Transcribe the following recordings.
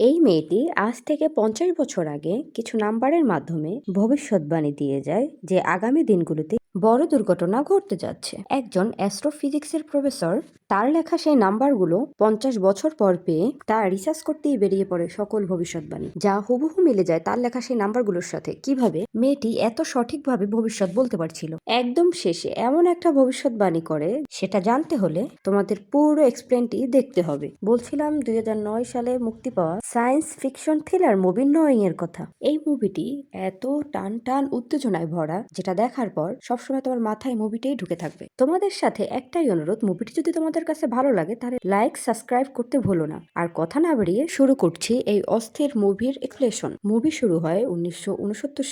এই মেয়েটি আজ থেকে পঞ্চাশ বছর আগে কিছু নাম্বারের মাধ্যমে ভবিষ্যৎবাণী দিয়ে যায় যে আগামী দিনগুলোতে বড় দুর্ঘটনা ঘটতে যাচ্ছে। একজন অ্যাস্ট্রোফিজিক্সের প্রফেসর, তার লেখা সেই নাম্বারগুলো পঞ্চাশ বছর পর পেয়ে তার রিসার্চ করতেই বেরিয়ে পড়ে সকল ভবিষ্যৎবাণী। যা হুবহু মিলে যায় তার লেখা সেই নাম্বারগুলোর সাথে। কীভাবে? মেয়েটি এত সঠিকভাবে ভবিষ্যৎ বলতে পারছিল। একদম শেষে এমন একটা ভবিষ্যৎবাণী করে, সেটা জানতে হলে তোমাদের পুরো এক্সপ্লেনটি দেখতে হবে। বলছিলাম দুই নয় সালে মুক্তি পাওয়া science fiction thriller movie Knowing এর কথা। এই মুভিটি এত টান টান উত্তেজনায় ভরা, যেটা দেখার পর সবসময় তোমার মাথায় মুভিটাই ঢুকে থাকবে। তোমাদের সাথে একটাই অনুরোধ, মুভিটি যদি তোমাদের কাছে ভালো লাগে তাহলে লাইক, সাবস্ক্রাইব করতে ভুলো না। আর কথা না বাড়িয়ে শুরু করছি এই অস্থির মুভির এক্সপ্লেশন মুভি শুরু হয় উনিশশো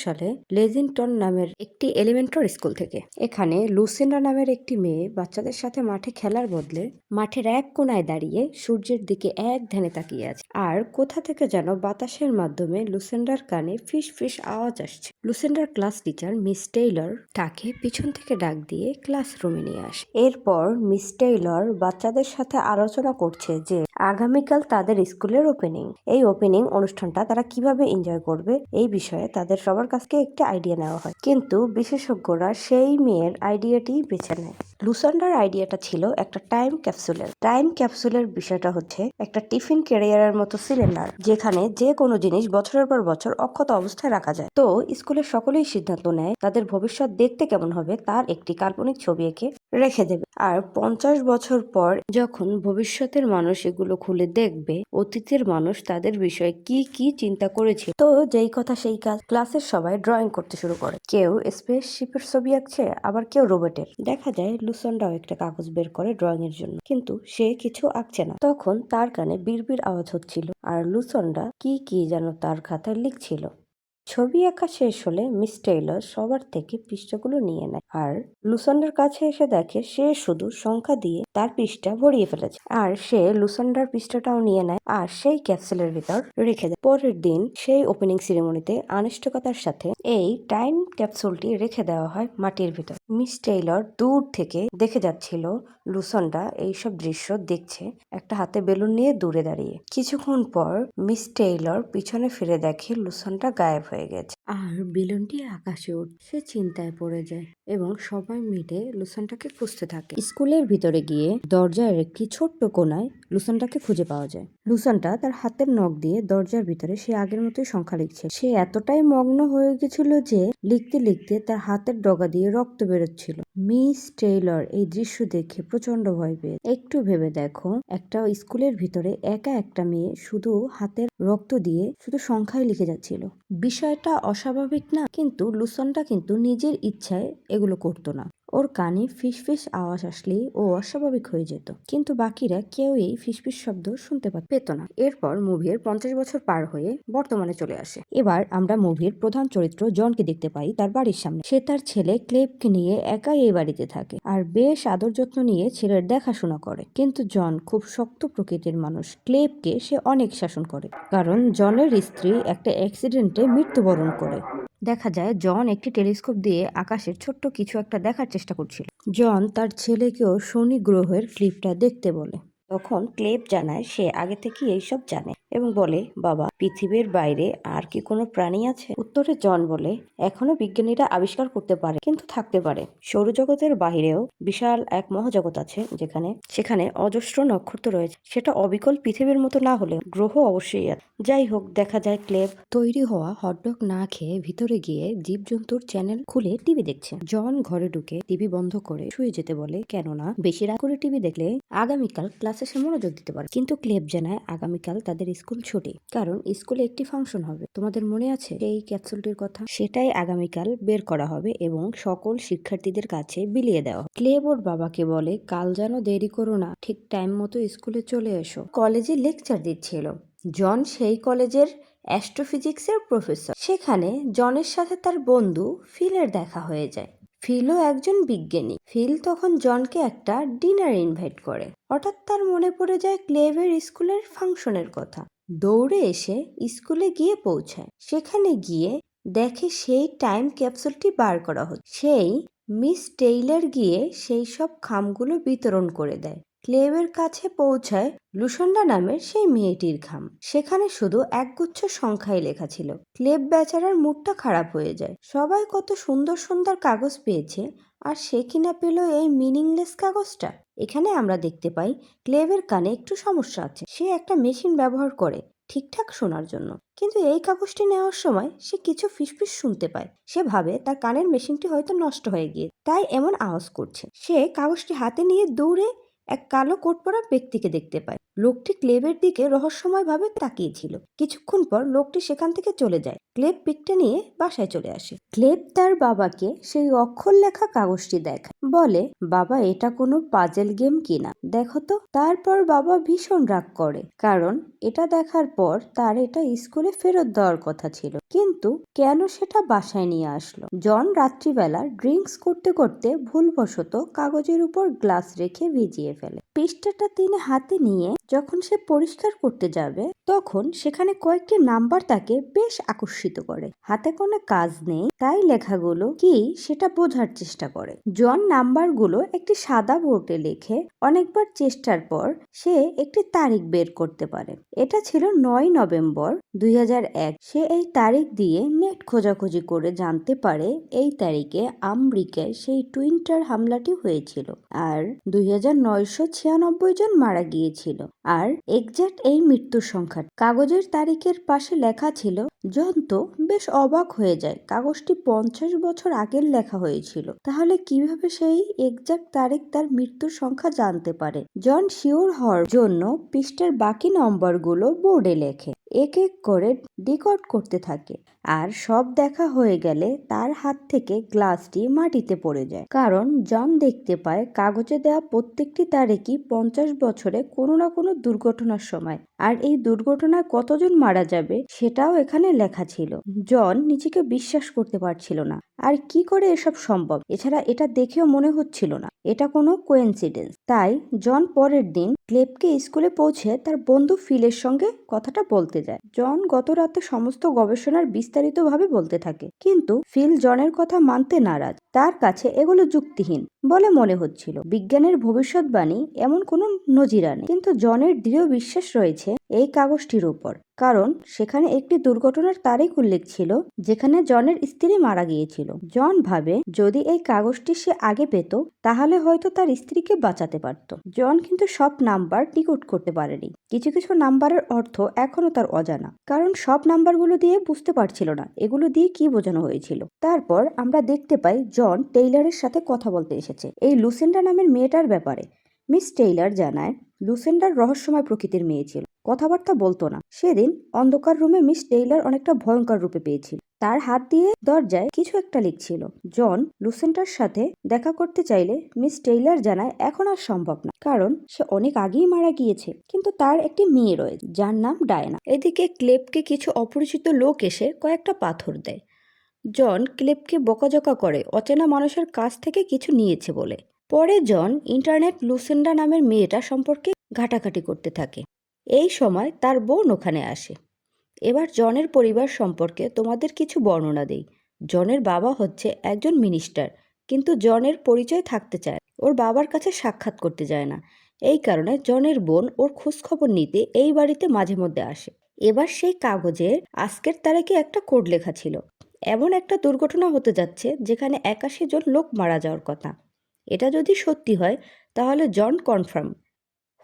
সালে লেজিংটন নামের একটি এলিমেন্টারি স্কুল থেকে। এখানে লুসেন্ডা নামের একটি মেয়ে বাচ্চাদের সাথে মাঠে খেলার বদলে মাঠের এক কোনায় দাঁড়িয়ে সূর্যের দিকে এক ধ্যানে তাকিয়ে আছে। আর কোথা থেকে যেন বাতাসের মাধ্যমে লুসেন্ডার কানে ফিস ফিস আওয়াজ আসছে। লুসেন্ডার ক্লাস টিচার মিস টেইলর তাকে পিছন থেকে ডাক দিয়ে ক্লাসরুমে নিয়ে আসে। এরপর মিস টেইলর বাচ্চাদের সাথে আলোচনা করছে যে, আগামীকাল তাদের স্কুলের ওপেনিং। এই ওপেনিং অনুষ্ঠানটা তারা কীভাবে এনজয় করবে এই বিষয়ে তাদের সবার কাছ থেকে একটি আইডিয়া নেওয়া হয়। কিন্তু বিশেষজ্ঞরা সেই মেয়ের আইডিয়াটি বেছে নেয়। লুসান্ডার আইডিয়াটা ছিল একটা টাইম ক্যাপসুলের। টাইম ক্যাপসুলের বিষয়টা হচ্ছে একটা টিফিন ক্যারিয়ারের মতো সিলিন্ডার, যেখানে যে কোনো জিনিস বছরের পর বছর অক্ষত অবস্থায় রাখা যায়। তো স্কুলের সকলেই সিদ্ধান্ত নেয় তাদের ভবিষ্যৎ দেখতে কেমন হবে তার একটি কাল্পনিক ছবি এঁকে রেখে দেবে। আর পঞ্চাশ বছর পর যখন ভবিষ্যতের মানুষ এগুলো খুলে দেখবে, অতীতের মানুষ তাদের বিষয়ে কি কি চিন্তা করেছে? তো যেই কথা সেই কাজ ক্লাসের সবাই ড্রয়িং করতে শুরু করে। কেউ স্পেসশিপের ছবি আঁকছে, আবার কেউ রোবটের। দেখা যায় লুসনটাও একটা কাগজ বের করে ড্রয়িং এর জন্য। কিন্তু সে কিছু আঁকছে না। তখন তার কানে বিড়বিড় আওয়াজ হচ্ছিল। আর লুসনটা কি কি যেন তার খাতায় লিখছিল। ছবি আঁকা শেষ হলে মিস টেইলর সবার থেকে পৃষ্ঠাগুলো নিয়ে নেয়। আর লুসান্ডার কাছে এসে দেখে সে শুধু সংখ্যা দিয়ে তার পৃষ্ঠা ভরিয়ে ফেলেছে। আর সে লুসান্ডার পৃষ্ঠাটাও নিয়ে নেয় আর সেই ক্যাপসুলের ভিতর রেখে দেয়। পরের দিন সেই ওপেনিং সিরিমনিতে আনুষ্ঠানিকতার সাথে এই টাইম ক্যাপসুলটি রেখে দেওয়া হয় মাটির ভিতর। মিস টেইলর দূর থেকে দেখে যাচ্ছিল লুসন্ডা এইসব দৃশ্য দেখছে একটা হাতে বেলুন নিয়ে দূরে দাঁড়িয়ে। কিছুক্ষণ পর মিস টেইলর পিছনে ফিরে দেখে লুসনটা গায়েব হয়ে গেছে। আর বেলুনটি আকাশে উঠে, সে চিন্তায় পড়ে যায় এবং সবাই মিলে লুসনটাকে খুঁজতে থাকে। স্কুলের ভিতরে গিয়ে দরজার একটি ছোট্ট কোনায় লুসনটাকে খুঁজে পাওয়া যায়। লুসনটা তার হাতের নখ দিয়ে দরজার ভিতরে সে আগের মতোই সংখ্যা লিখছে। সে এতটাই মগ্ন হয়ে গেছিল যে লিখতে লিখতে তার হাতের ডগা দিয়ে রক্ত বেরোচ্ছিল। মিস টেইলর এই দৃশ্য দেখে প্রচণ্ড ভয় পেয়ে। একটু ভেবে দেখো, একটা স্কুলের ভিতরে একা একটা মেয়ে শুধু হাতের রক্ত দিয়ে শুধু সংখ্যায় লিখে যাচ্ছিল। বিষয়টা অস্বাভাবিক না, কিন্তু লুসনটা কিন্তু নিজের ইচ্ছায় এগুলো করতো না। ওর কানে ফিসফিস আওয়াজ আসলেই ও অস্বাভাবিক হয়ে যেত। কিন্তু বাকিরা কেউ এই ফিসফিস শব্দ শুনতে পেত না। এরপর মুভির পঞ্চাশ বছর পার হয়ে বর্তমানে চলে আসে। এবার আমরা মুভির প্রধান চরিত্র জনকে দেখতে পাই তার বাড়ির সামনে। সে তার ছেলে ক্লেবকে নিয়ে একাই এই বাড়িতে থাকে আর বেশ আদর যত্ন নিয়ে ছেলের দেখাশোনা করে। কিন্তু জন খুব শক্ত প্রকৃতির মানুষ। ক্লেবকে সে অনেক শাসন করে। কারণ জনের স্ত্রী একটা অ্যাক্সিডেন্টে মৃত্যুবরণ করে। দেখা যায়, জন একটি টেলিস্কোপ দিয়ে আকাশের ছোট্ট কিছু একটা দেখার চেষ্টা করছিল। জন তার ছেলেকেও শনি গ্রহের ক্লিপটা দেখতে বলে। তখন ক্লেব জানায় সে আগে থেকে এইসব জানে এবং বলে, বাবা, পৃথিবীর বাইরে আর কি কোনো প্রাণী আছে? উত্তরে জন বলে, এখনও বিজ্ঞানীরা আবিষ্কার করতে পারে, কিন্তু থাকতে পারে। সৌরজগতের বাইরেও বিশাল এক মহাজগৎ আছে, যেখানে, সেখানে অজস্র নক্ষত্র রয়েছে। সেটা অবিকল পৃথিবীর মতো না হলে গ্রহ অবশ্যই আছে। যাই হোক, দেখা যায় ক্লেব তৈরি হওয়া হটডগ না খেয়ে ভিতরে গিয়ে জীবজন্তুর চ্যানেল খুলে টিভি দেখছে। জন ঘরে ঢুকে টিভি বন্ধ করে শুয়ে যেতে বলে, কেননা, বেশি রাত করে টিভি দেখলে আগামীকাল ক্লাসে সে মনোযোগ দিতে পারে। কিন্তু ক্লেব জানায় আগামীকাল তাদের স্কুল ছুটি। কারণ স্কুলে একটি ফাংশন হবে। তোমাদের মনে আছে এই ক্যাপসুলটির কথা? সেটাই আগামীকাল বের করা হবে এবং সকল শিক্ষার্থীদের কাছে বিলিয়ে দেওয়া। ক্লেব ওর বাবাকে বলে, কাল যেন দেরি করো না। ঠিক টাইম মতো স্কুলে চলে এসো। কলেজে লেকচার দিচ্ছিল। জন সেই কলেজের অ্যাস্ট্রোফিজিক্সের প্রফেসর। সেখানে জনের সাথে তার বন্ধু ফিলের দেখা হয়ে যায়। ফিলও একজন বিজ্ঞানী। ফিল তখন জনকে একটা ডিনার ইনভাইট করে। হঠাৎ তার মনে পড়ে যায় ক্লেভের স্কুলের ফাংশনের কথা। দৌড়ে এসে স্কুলে গিয়ে পৌঁছায়। সেখানে গিয়ে দেখে সেই টাইম ক্যাপসুলটি বার করা হচ্ছে। সেই মিস টেইলার গিয়ে সেই সব খামগুলো বিতরণ করে দেয়। ক্লেবের কাছে পৌঁছায় লুসন্ডা নামের সেই মেয়েটির ঘাম। সেখানে শুধু একগুচ্ছ সংখ্যায় লেখা ছিল। ক্লেব বেচারার মুডটা খারাপ হয়ে যায়। সবাই কত সুন্দর সুন্দর কাগজ পেয়েছে, আর সে কিনা পেল এই মিনিংলেস কাগজটা? এখানে আমরা দেখতে পাই, ক্লেবের কানে একটু সমস্যা আছে। সে একটা মেশিন ব্যবহার করে ঠিকঠাক শোনার জন্য। কিন্তু এই কাগজটি নেওয়ার সময় সে কিছু ফিসফিস শুনতে পায়। সে ভাবে তার কানের মেশিনটি হয়তো নষ্ট হয়ে গিয়ে, তাই এমন আওয়াজ করছে। সে কাগজটি হাতে নিয়ে দৌড়ে এক কালো কোট পরা ব্যক্তিকে দেখতে পায়। লোকটি ক্লেবের দিকে রহস্যময়ভাবে তাকিয়েছিল। কিছুক্ষণ পর লোকটি সেখান থেকে চলে যায়। ক্লেব পিকটা নিয়ে বাসায় চলে আসে। ক্লেব তার বাবাকে সেই অক্ষর লেখা কাগজটি দেখায়। বলে, বাবা, এটা কোনো পাজেল গেম কিনা? দেখো তো। তারপর বাবা ভীষণ রাগ করে। কারণ, এটা দেখার পর তার এটা স্কুলে ফেরত দেওয়ার কথা ছিল। কিন্তু কেন সেটা বাসায় নিয়ে আসলো? জন রাত্রিবেলা ড্রিঙ্কস করতে করতে ভুলবশত কাগজের উপর গ্লাস রেখে ভিজিয়ে ফেলে। পৃষ্ঠাটা তিনি হাতে নিয়ে যখন সে পরিষ্কার করতে যাবে, তখন সেখানে কয়েকটি নাম্বার তাকে বেশ আকর্ষিত করে। হাতে কোনো কাজ নেই, তাই লেখাগুলো কি সেটা বোঝার চেষ্টা করে। জন নাম্বারগুলো একটি সাদা বোর্ডে লিখে অনেকবার চেষ্টার পর সে একটি তারিখ বের করতে পারে। এটা ছিল নয় নভেম্বর দুই হাজার এক। সে এই তারিখ দিয়ে নেট খোঁজাখুঁজি করে জানতে পারে এই তারিখে আমেরিকায় সেই টুইন্টার হামলাটি হয়েছিল আর দুই জন মারা গিয়েছিল আর এক্সাক্ট এই মৃত্যুর সংখ্যা। কাগজের তারিখের পাশে লেখা ছিল, জন্ত বেশ অবাক হয়ে যায়। কাগজটি পঞ্চাশ বছর আগের লেখা হয়েছিল। তাহলে কীভাবে সেই এক্সাক্ট তারিখ তার মৃত্যুর সংখ্যা জানতে পারে? জন শিওর হওয়ার জন্য পৃষ্ঠের বাকি নম্বরগুলো বোর্ডে লেখে। এক এক করে ডিকোড করতে থাকে। আর সব দেখা হয়ে গেলে তার হাত থেকে গ্লাসটি মাটিতে পড়ে যায়। কারণ জন দেখতে পায় কাগজে দেওয়া প্রত্যেকটি তারিখই পঞ্চাশ বছরে কোনো না কোনো দুর্ঘটনার সময়। আর এই দুর্ঘটনায় কতজন মারা যাবে সেটাও এখানে লেখা ছিল। জন নিজেকে বিশ্বাস করতে পারছিল না। আর কি করে এসব সম্ভব? এছাড়া এটা দেখেও মনে হচ্ছিল না। এটা কোনো কোয়েন্সিডেন্স তাই জন পরের দিন ক্লেবকে স্কুলে পৌঁছে তার বন্ধু ফিলের সঙ্গে কথাটা বলতে যায়। জন গত রাতে সমস্ত গবেষণার বিস্তারিতভাবে বলতে থাকে। কিন্তু ফিল জনের কথা মানতে নারাজ। তার কাছে এগুলো যুক্তিহীন। বলে মনে হচ্ছিল। বিজ্ঞানের ভবিষ্যৎবাণী এমন কোনো নজিরা নেই। কিন্তু জনের দৃঢ় বিশ্বাস রয়েছে এই কাগজটির উপর। কারণ সেখানে একটি দুর্ঘটনার তারিখ উল্লেখ ছিল, যেখানে জনের স্ত্রী মারা গিয়েছিল। জন ভাবে, যদি এই কাগজটি সে আগে পেত, তাহলে হয়তো তার স্ত্রীকে বাঁচাতে পারত। জন কিন্তু সব নাম্বার টিকট করতে পারেনি। কিছু কিছু নাম্বারের অর্থ এখনও তার অজানা। কারণ সব নাম্বারগুলো দিয়ে বুঝতে পারছিল না, এগুলো দিয়ে কি বোঝানো হয়েছিল। তারপর আমরা দেখতে পাই জন টেইলারের সাথে কথা বলতে এসেছে। এই লুসেন্ডা নামের মেয়েটার ব্যাপারে মিস টেইলার জানায়, লুসেন্ডার রহস্যময় প্রকৃতির মেয়ে ছিল। কথাবার্তা বলতো না। সেদিন অন্ধকার রুমে মিস টেইলার অনেকটা ভয়ঙ্কর রূপে পেয়েছিল। তার হাত দিয়ে দরজায় কিছু একটা লিখছিল। জন লুসেন্টার সাথে দেখা করতে চাইলে মিস টেইলার জানায়, এখন আর সম্ভব না। কারণ সে অনেক আগেই মারা গিয়েছে, কিন্তু তার একটি মেয়ে রয়েছে, যার নাম ডায়না। এদিকে ক্লেবকে কিছু অপরিচিত লোক এসে কয়েকটা পাথর দেয়। জন ক্লেবকে বকাঝকা করে, অচেনা মানুষের কাছ থেকে কিছু নিয়েছে বলে। পরে জন ইন্টারনেট লুসেন্ডা নামের মেয়েটা সম্পর্কে ঘাটাঘাটি করতে থাকে। এই সময় তার বোন ওখানে আসে। এবার জনের পরিবার সম্পর্কে তোমাদের কিছু বর্ণনা দেই। জনের বাবা হচ্ছে একজন মিনিস্টার, কিন্তু জনের পরিচয় থাকতে চায় ওর বাবার কাছে সাক্ষাৎ করতে যায় না। এই কারণে জনের বোন ওর খোঁজখবর নিতে এই বাড়িতে মাঝে মধ্যে আসে। এবার সেই কাগজে আজকের তারিখে একটা কোড লেখা ছিল। এমন একটা দুর্ঘটনা হতে যাচ্ছে যেখানে একাশি জন লোক মারা যাওয়ার কথা। এটা যদি সত্যি হয়, তাহলে জন কনফার্ম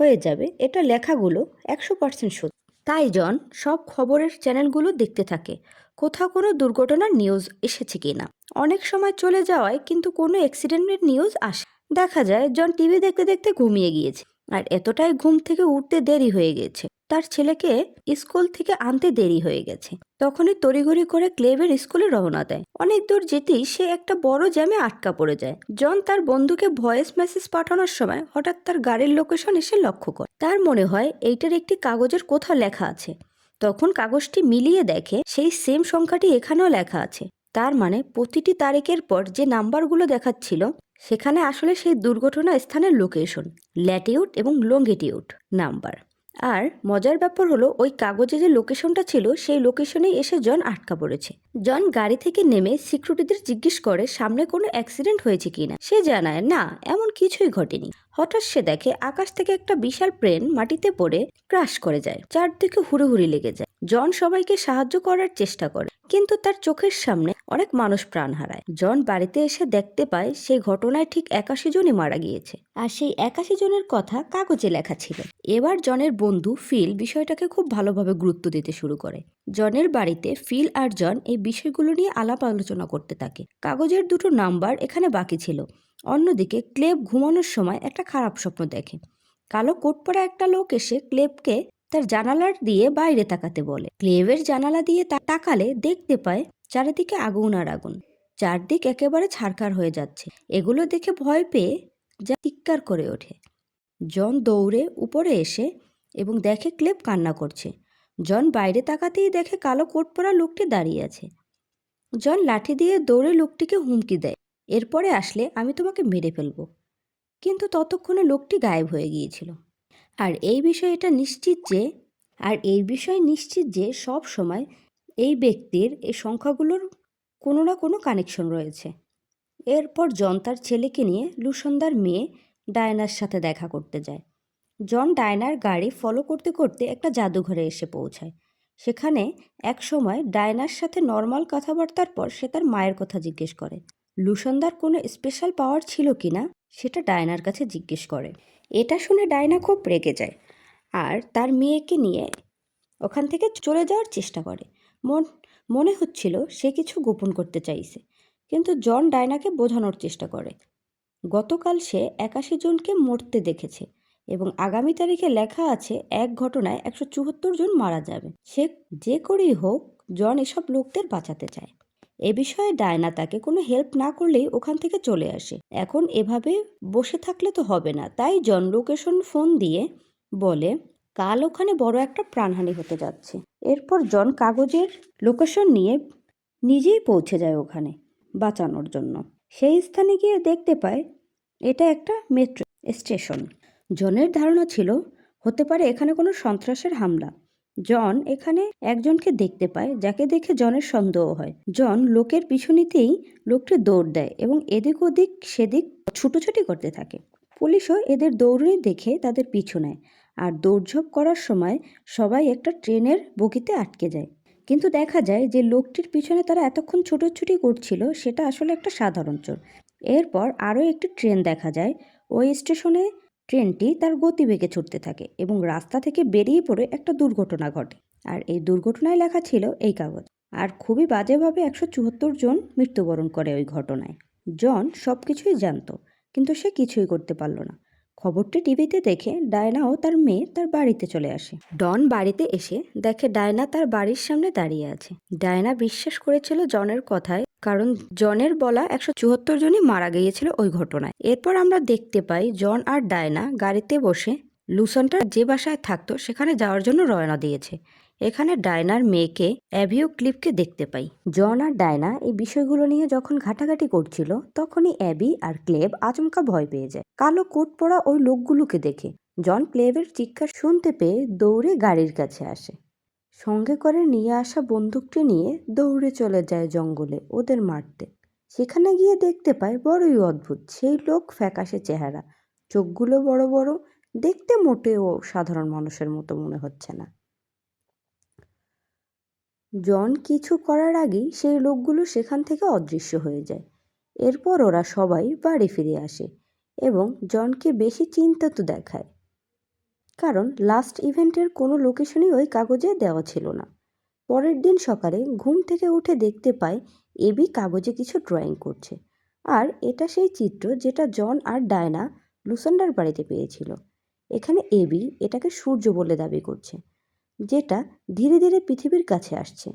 হয়ে যাবে। এটা লেখাগুলো একশো পার্সেন্ট সত্যি। তাই জন, সব খবরের চ্যানেলগুলো দেখতে থাকে। কোথাও কোনো দুর্ঘটনার নিউজ এসেছে কিনা? অনেক সময় চলে যাওয়ায় কিন্তু কোনো অ্যাক্সিডেন্টের নিউজ আসে। দেখা যায়, জন টিভি দেখতে দেখতে ঘুমিয়ে গিয়েছে। আর এতটাই ঘুম থেকে উঠতে দেরি হয়ে গেছে। তার ছেলেকে স্কুল থেকে আনতে দেরি হয়ে গেছে। তখনই তড়িঘড়ি করে ক্লেবের স্কুলে রওনা দেয়। অনেক দূর যেতেই সে একটা বড় জ্যামে আটকা পড়ে যায়। জন তার বন্ধুকে ভয়েস মেসেজ পাঠানোর সময় হঠাৎ তার গাড়ির লোকেশন এসে লক্ষ্য করে। তার মনে হয় এইটার একটি কাগজের কোথাও লেখা আছে। তখন কাগজটি মিলিয়ে দেখে সেই সেম সংখ্যাটি এখানেও লেখা আছে। তার মানে প্রতিটি তারিখের পর যে নাম্বারগুলো দেখাচ্ছিল, সেখানে আসলে সেই দুর্ঘটনা স্থানের লোকেশন, ল্যাটিউড এবং লঙ্গিটিউড নাম্বার। আর মজার ব্যাপার হলো, ওই কাগজে যে লোকেশনটা ছিল, সেই লোকেশনেই এসে জন আটকা পড়েছে। জন গাড়ি থেকে নেমে সিকিউরিটিদের জিজ্ঞেস করে, সামনে কোনো অ্যাক্সিডেন্ট হয়েছে কিনা? সে জানায়, না, এমন কিছুই ঘটেনি। হঠাৎ সে দেখে, আকাশ থেকে একটা বিশাল প্লেন মাটিতে পড়ে ক্রাশ করে যায়। চারদিকে হুড়োহুড়ি লেগে যায়। জন সবাইকে সাহায্য করার চেষ্টা করে, কিন্তু তার চোখের সামনে অনেক মানুষ প্রাণ হারায়। জন বাড়িতে এসে দেখতে পায় সেই ঘটনায় ঠিক একাশি জনই মারা গিয়েছে। আর সেই একাশি জনের কথা কাগজে লেখা ছিল। এবার জনের বন্ধু ফিল বিষয়টাকে খুব ভালোভাবে গুরুত্ব দিতে শুরু করে। জনের বাড়িতে ফিল আর জন এই বিষয়গুলো নিয়ে আলাপ আলোচনা করতে থাকে। কাগজের দুটো নাম্বার এখানে বাকি ছিল। অন্যদিকে ক্লেব ঘুমানোর সময় একটা খারাপ স্বপ্ন দেখে। কালো কোট পরা একটা লোক এসে ক্লেবকে তার জানালার দিয়ে বাইরে তাকাতে বলে। ক্লেবের জানালা দিয়ে তাকালে দেখতে পায় চারিদিকে আগুন আর আগুন। চারদিক একেবারে ছারখার হয়ে যাচ্ছে। এগুলো দেখে ভয় পেয়ে যা চিৎকার করে ওঠে। জন দৌড়ে উপরে এসে এবং দেখে ক্লেপ কান্না করছে। জন বাইরে তাকাতেই দেখে কালো কোট পরা লোকটি দাঁড়িয়ে আছে। জন লাঠি দিয়ে দৌড়ে লোকটিকে হুমকি দেয়। এরপরে আসলে আমি তোমাকে মেরে ফেলব। কিন্তু ততক্ষণে লোকটি গায়েব হয়ে গিয়েছিল। আর এই বিষয়ে এটা নিশ্চিত যে, আর এই বিষয়ে নিশ্চিত যে সব সময় এই ব্যক্তির এই সংখ্যাগুলোর কোনো না কোনো কানেকশন রয়েছে। এরপর জন তার ছেলেকে নিয়ে লুসন্দার মেয়ে ডায়নার সাথে দেখা করতে যায়। জন ডায়নার গাড়ি ফলো করতে করতে একটা জাদুঘরে এসে পৌঁছায়। সেখানে এক সময় ডায়নার সাথে নর্মাল কথাবার্তার পর সে তার মায়ের কথা জিজ্ঞেস করে। লুসন্দার কোনো স্পেশাল পাওয়ার ছিল কি না? সেটা ডায়নার কাছে জিজ্ঞেস করে। এটা শুনে ডায়না খুব রেগে যায়। আর তার মেয়েকে নিয়ে ওখান থেকে চলে যাওয়ার চেষ্টা করে। মন, মনে হচ্ছিল সে কিছু গোপন করতে চাইছে, কিন্তু জন ডায়নাকে বোঝানোর চেষ্টা করে। গতকাল সে একাশি জনকে মরতে দেখেছে এবং আগামী তারিখে লেখা আছে এক ঘটনায় একশো চুয়াত্তর জন মারা যাবে। সে যে করেই হোক, জন এসব লোকদের বাঁচাতে চায়। এ বিষয়ে ডায়না তাকে কোনো হেল্প না করলেই ওখান থেকে চলে আসে। এখন এভাবে বসে থাকলে তো হবে না, তাই জন লোকেশন ফোন দিয়ে বলে, কাল ওখানে বড় একটা প্রাণহানি হতে যাচ্ছে। এরপর জন কাগজের লোকেশন নিয়ে নিজেই পৌঁছে যায় ওখানে বাঁচানোর জন্য। সেই স্থানে গিয়ে দেখতে পায় এটা একটা মেট্রো স্টেশন জনের ধারণা ছিল, হতে পারে এখানে কোনো সন্ত্রাসের হামলা। জন এখানে একজনকে দেখতে পায়, যাকে দেখে জনের সন্দেহ হয়। জন লোকের পিছু নিতেই লোকটি দৌড় দেয় এবং এদিক ওদিক, সেদিক ছুটোছুটি করতে থাকে। পুলিশও এদের দৌড়ে দেখে তাদের পিছু নেয়। আর দৌড়ঝাঁপ করার সময় সবাই একটা ট্রেনের বগিতে আটকে যায়। কিন্তু দেখা যায় যে লোকটির পিছনে তারা এতক্ষণ ছুটোছুটি করছিল, সেটা আসলে একটা সাধারণ চোর। এরপর আরও একটি ট্রেন দেখা যায়। ওই স্টেশনে ট্রেনটি তার গতিবেগে ছুটতে থাকে এবং রাস্তা থেকে বেরিয়ে পড়ে একটা দুর্ঘটনা ঘটে। আর এই দুর্ঘটনায় লেখা ছিল এই কাগজ। আর খুবই বাজেভাবে একশো চুয়াত্তর জন মৃত্যুবরণ করে ওই ঘটনায়। জন সব কিছুই জানতো, কিন্তু সে কিছুই করতে পারল না। খবরটি টিভিতে দেখে ডায়না ও তার মেয়ে তার বাড়িতে চলে আসে। ডন বাড়িতে এসে দেখে ডায়না তার বাড়ির সামনে দাঁড়িয়ে আছে। ডায়না বিশ্বাস করেছিল জনের কথায়, কারণ জনের বলা একশো চুয়াত্তর জনই মারা গিয়েছিল ওই ঘটনায়। এরপর আমরা দেখতে পাই জন আর ডায়না গাড়িতে বসে লুসনটা যে বাসায় থাকতো সেখানে যাওয়ার জন্য রওনা দিয়েছে। এখানে ডায়নার মেয়েকে অ্যাভিও ক্লিপকে দেখতে পাই। জন আর ডায়না এই বিষয়গুলো নিয়ে যখন ঘাটাঘাটি করছিল, তখনই অ্যাবি আর ক্লেব আচমকা ভয় পেয়ে যায়। কালো কোট পরা ওই লোকগুলোকে দেখে, জন ক্লেবের চিৎকার শুনতে পেয়ে দৌড়ে গাড়ির কাছে আসে। সঙ্গে করে নিয়ে আসা বন্দুকটি নিয়ে দৌড়ে চলে যায় জঙ্গলে ওদের মারতে। সেখানে গিয়ে দেখতে পায় বড়ই অদ্ভুত, সেই লোক ফ্যাকাশে চেহারা। চোখগুলো বড় বড়, দেখতে মোটেও সাধারণ মানুষের মতো মনে হচ্ছে না। জন কিছু করার আগেই সেই লোকগুলো সেখান থেকে অদৃশ্য হয়ে যায়। এরপর ওরা সবাই বাড়ি ফিরে আসে এবং জনকে বেশি চিন্তিত দেখায়। কারণ লাস্ট ইভেন্টের কোনো লোকেশনই ওই কাগজে দেওয়া ছিল না। পরের দিন সকালে ঘুম থেকে উঠে দেখতে পায় এবি কাগজে কিছু ড্রয়িং করছে। আর এটা সেই চিত্র যেটা জন আর ডায়না লুসান্ডার বাড়িতে পেয়েছিল। এখানে এবি এটাকে সূর্য বলে দাবি করছে। যেটা ধীরে ধীরে পৃথিবীর কাছে আসছে।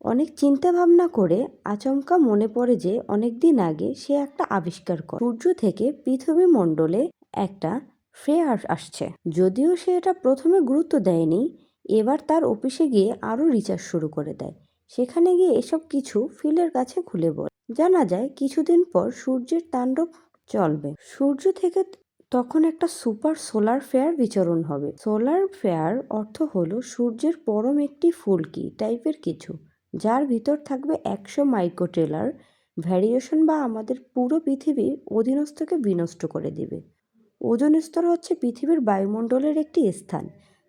অনেক চিন্তা ভাবনা করে আচমকা মনে পড়ে যে অনেক দিন আগে সে একটা আবিষ্কার করে সূর্য থেকে পৃথিবী মণ্ডলে একটা ফেয়ার আসছে। যদিও সে এটা প্রথমে গুরুত্ব দেয়নি, এবার তার অফিসে গিয়ে আরও রিচার্জ শুরু করে দেয়। সেখানে গিয়ে এসব কিছু ফিলের কাছে খুলে বলে। জানা যায় কিছুদিন পর সূর্যের তাণ্ডব চলবে। সূর্য থেকে তখন একটা সুপার সোলার ফেয়ার বিচরণ হবে। সোলার ফেয়ার অর্থ হলো সূর্যের পরম একটি ফুলকি টাইপের কিছু, যার ভিতর থাকবে একশো মাইক্রোটেলার ভ্যারিয়েশন বা আমাদের পুরো পৃথিবী অধীনস্থকে বিনষ্ট করে দিবে। ওজোন স্তর হচ্ছে পৃথিবীর বায়ুমণ্ডলের একটি স্থান,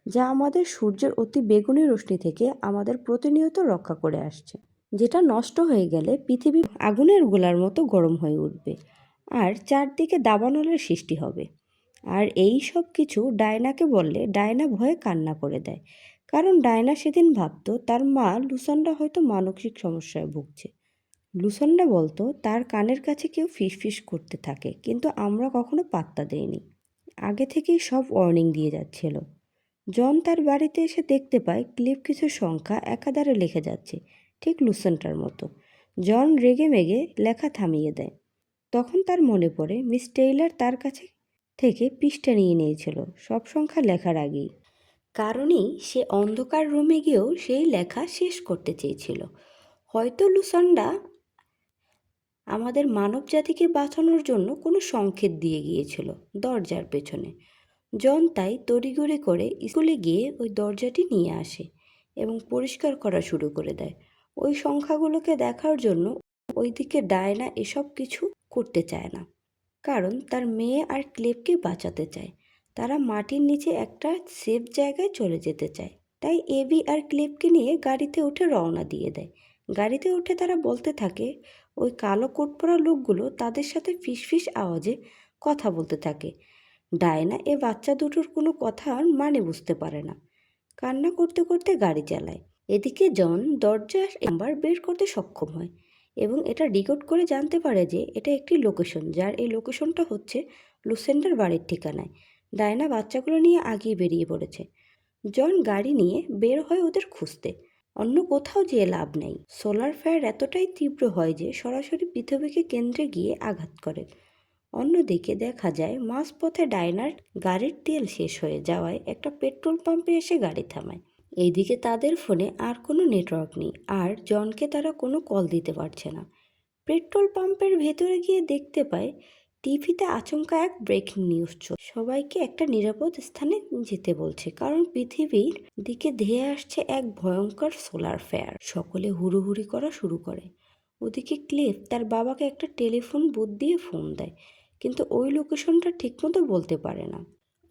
যা আমাদের সূর্যের অতি বেগুনি রশ্মি থেকে আমাদের প্রতিনিয়ত রক্ষা করে আসছে, যেটা নষ্ট হয়ে গেলে পৃথিবী আগুনের গোলার মতো গরম হয়ে উঠবে। আর চারদিকে দাবানলের সৃষ্টি হবে। আর এই সব কিছু ডায়নাকে বললে ডায়না ভয়ে কান্না করে দেয়। কারণ ডায়না সেদিন ভাবতো তার মা লুসন্ডা হয়তো মানসিক সমস্যায় ভুগছে। লুসন্ডা বলতো, তার কানের কাছে কেউ ফিসফিস করতে থাকে, কিন্তু আমরা কখনো পাত্তা দেইনি। আগে থেকেই সব ওয়ার্নিং দিয়ে যাচ্ছিল। জন তার বাড়িতে এসে দেখতে পায় ক্লিপ কিছু সংখ্যা একাধারে লিখে যাচ্ছে, ঠিক লুসেন্টার মতো। জন রেগে মেগে লেখা থামিয়ে দেয়। তখন তার মনে পড়ে, মিস টেইলার তার কাছে থেকে পৃষ্ঠা নিয়ে নিয়েছিল, সব সংখ্যা লেখার আগেই। কারণেই সে অন্ধকার রুমে গিয়েও সেই লেখা শেষ করতে চেয়েছিল। হয়তো লুসান্ডা আমাদের মানব জাতিকে বাঁচানোর জন্য কোনো সংকেত দিয়ে গিয়েছিল দরজার পেছনে। জন তাই তড়িঘড়ি করে স্কুলে গিয়ে ওই দরজাটি নিয়ে আসে এবং পরিষ্কার করা শুরু করে দেয়। ওই সংখ্যাগুলোকে দেখার জন্য ওইদিকে ডায়না এসব কিছু করতে চায় না। কারণ তার মেয়ে আর ক্লেবকে বাঁচাতে চায়। তারা মাটির নিচে একটা সেফ জায়গায় চলে যেতে চায়। তাই এবি আর ক্লেবকে নিয়ে গাড়িতে উঠে রওনা দিয়ে দেয়। গাড়িতে উঠে তারা বলতে থাকে, ওই কালো কোট পরা লোকগুলো তাদের সাথে ফিসফিস আওয়াজে কথা বলতে থাকে। ডায়না এ বাচ্চা দুটোর কোনো কথা আর মানে বুঝতে পারে না। কান্না করতে করতে গাড়ি চালায়। এদিকে জন দরজা বের করতে সক্ষম হয়। এবং এটা ডিকোড করে জানতে পারে যে এটা একটি লোকেশন, যার এই লোকেশনটা হচ্ছে লুসেন্ডার বাড়ির ঠিকানায়। ডায়না বাচ্চাগুলো নিয়ে আগিয়ে বেরিয়ে পড়েছে। জন গাড়ি নিয়ে বের হয় ওদের খুঁজতে। অন্য কোথাও যেয়ে লাভ নেই। সোলার ফায়ার এতটাই তীব্র হয় যে সরাসরি পৃথিবীকে কেন্দ্রে গিয়ে আঘাত করে। অন্যদিকে দেখা যায়, মাঝপথে ডাইনার গাড়ির তেল শেষ হয়ে যাওয়ায় একটা পেট্রোল পাম্পে এসে গাড়ি থামায়। এইদিকে তাদের ফোনে আর কোনো নেটওয়ার্ক নেই, আর জনকে তারা কোনো কল দিতে পারছে না। পেট্রোল পাম্পের ভেতরে গিয়ে দেখতে পায়, টিভিতে আচমকা এক ব্রেকিং নিউজ চল সবাইকে একটা নিরাপদ স্থানে যেতে বলছে, কারণ পৃথিবীর দিকে ধেয়ে আসছে এক ভয়ঙ্কর সোলার ফেয়ার। সকলে হুড়োহুড়ি করা শুরু করে। ওদিকে ক্লিফ তার বাবাকে একটা টেলিফোন বুথ দিয়ে ফোন দেয়, কিন্তু ওই লোকেশনটা ঠিকমতো বলতে পারে না।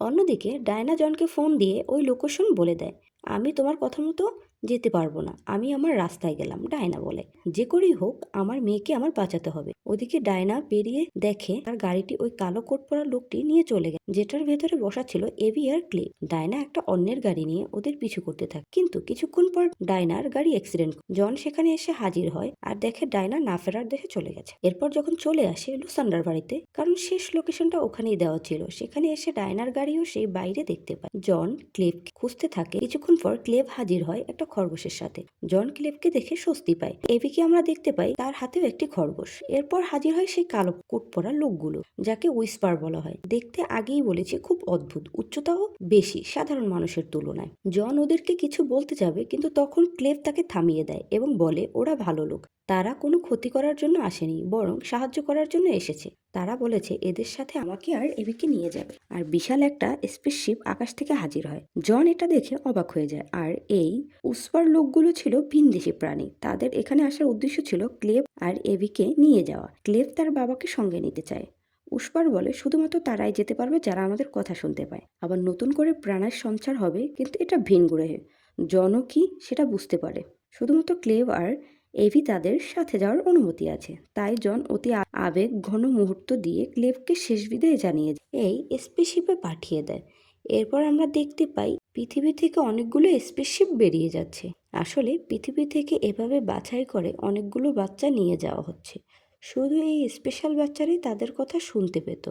অন্যদিকে ডায়না জনকে ফোন দিয়ে ওই লোকেশন বলে দেয় আমি তোমার কথা মতো যেতে পারব না। আমি আমার রাস্তায় গেলাম, ডায়না বলে। যে করেই হোক, আমার মেয়েকে আমার বাঁচাতে হবে। ওদিকে ডায়না বেরিয়ে দেখে তার গাড়িটি ওই কালো কোট পরা লোকটি নিয়ে চলে গেল। যেটার ভেতরে বসা ছিল এভি আর ক্লে। ডায়না একটা অন্যের গাড়ি নিয়ে ওদের পিছু করতে থাকে। কিন্তু কিছুক্ষণ পর ডায়নার গাড়ি অ্যাক্সিডেন্ট জন সেখানে এসে হাজির হয় আর দেখে ডায়না না ফেরার দেখে চলে গেছে। এরপর যখন চলে আসে লুসান্ডার বাড়িতে, কারণ শেষ লোকেশনটা ওখানেই দেওয়া ছিল। সেখানে এসে ডায়নার গাড়িও সেই বাইরে দেখতে পায়। জন ক্লেভ খুঁজতে থাকে। কিছুক্ষণ পর ক্লেভ হাজির হয় একটা খরগোশের সাথে। জন ক্লিপকে দেখে স্বস্তি পায়। এবিকে আমরা দেখতে পাই তার হাতেও একটি খরগোশ। এরপর হাজির হয় সেই কালো কোট পরা লোকগুলো, যাকে উইসপার বলা হয়। দেখতে আগেই বলেছি, খুব অদ্ভুত, উচ্চতাও বেশি, সাধারণ মানুষের তুলনায়। জন ওদেরকে কিছু বলতে যাবে, কিন্তু তখন ক্লেভ তাকে থামিয়ে দেয় এবং বলে, ওরা ভালো লোক। তারা কোনো ক্ষতি করার জন্য আসেনি, বরং সাহায্য করার জন্য এসেছে। তারা বলেছে, এদের সাথে আমাকে আর এবিকে নিয়ে যাবে। আর বিশাল একটা স্পেসশিপ আকাশ থেকে হাজির হয়। জন এটা দেখে অবাক হয়ে যায়। আর এই উসপার লোকগুলো ছিল ভিনদেশি প্রাণী। তাদের এখানে আসার উদ্দেশ্য ছিল ক্লেভ আর এবিকে নিয়ে যাওয়া। ক্লেভ তার বাবাকে সঙ্গে নিতে চায়। উসপার বলে, শুধুমাত্র তারাই যেতে পারবে যারা আমাদের কথা শুনতে পায়। আবার নতুন করে প্রাণের সঞ্চার হবে, কিন্তু এটা ভিন গ্রহে। জনও কি সেটা বুঝতে পারে? শুধুমাত্র ক্লেভ আর এভি তাদের সাথে যাওয়ার অনুমতি আছে। তাই জন অতি আবেগ ঘন মুহূর্ত দিয়ে ক্লেভকে শেষ বিদায় জানিয়ে এই স্পেসশিপে পাঠিয়ে দেয়। এরপর আমরা দেখতে পাই, পৃথিবী থেকে অনেকগুলো স্পেসশিপ বেরিয়ে যাচ্ছে। আসলে পৃথিবী থেকে এভাবে বাছাই করে অনেকগুলো বাচ্চা নিয়ে যাওয়া হচ্ছে। শুধু এই স্পেশাল বাচ্চারাই তাদের কথা শুনতে পেত।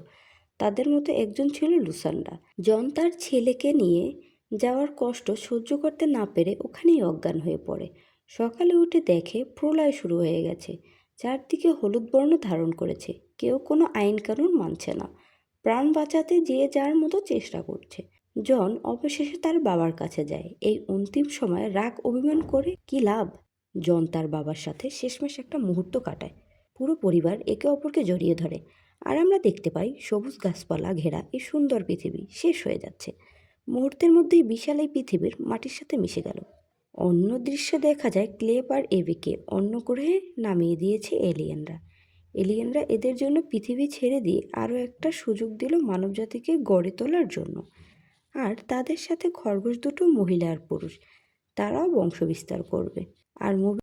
তাদের মতো একজন ছিল লুসান্ডা। জন তার ছেলেকে নিয়ে যাওয়ার কষ্ট সহ্য করতে না পেরে ওখানেই অজ্ঞান হয়ে পড়ে। সকালে উঠে দেখে প্রলয় শুরু হয়ে গেছে। চারদিকে হলুদ বর্ণ ধারণ করেছে। কেউ কোনো আইন কানুন মানছে না। প্রাণ বাঁচাতে যে যার মতো চেষ্টা করছে। জন অবশেষে তার বাবার কাছে যায়। এই অন্তিম সময়ে রাগ অভিমান করে কি লাভ? জন তার বাবার সাথে শেষমেশ একটা মুহূর্ত কাটায়। পুরো পরিবার একে অপরকে জড়িয়ে ধরে। আর আমরা দেখতে পাই সবুজ গাছপালা ঘেরা এই সুন্দর পৃথিবী শেষ হয়ে যাচ্ছে। মুহূর্তের মধ্যেই বিশাল এই পৃথিবীর মাটির সাথে মিশে গেল। অন্য দৃশ্যে দেখা যায় ক্লেপ আর এবিকে। অন্য গ্রহে নামিয়ে দিয়েছে এলিয়েনরা। এলিয়েনরা এদের জন্য পৃথিবী ছেড়ে দিয়ে আরও একটা সুযোগ দিল মানবজাতিকে গড়ে তোলার জন্য। আর তাদের সাথে খরগোশ দুটো মহিলা আর পুরুষ, তারাও বংশবিস্তার করবে। আর মুভি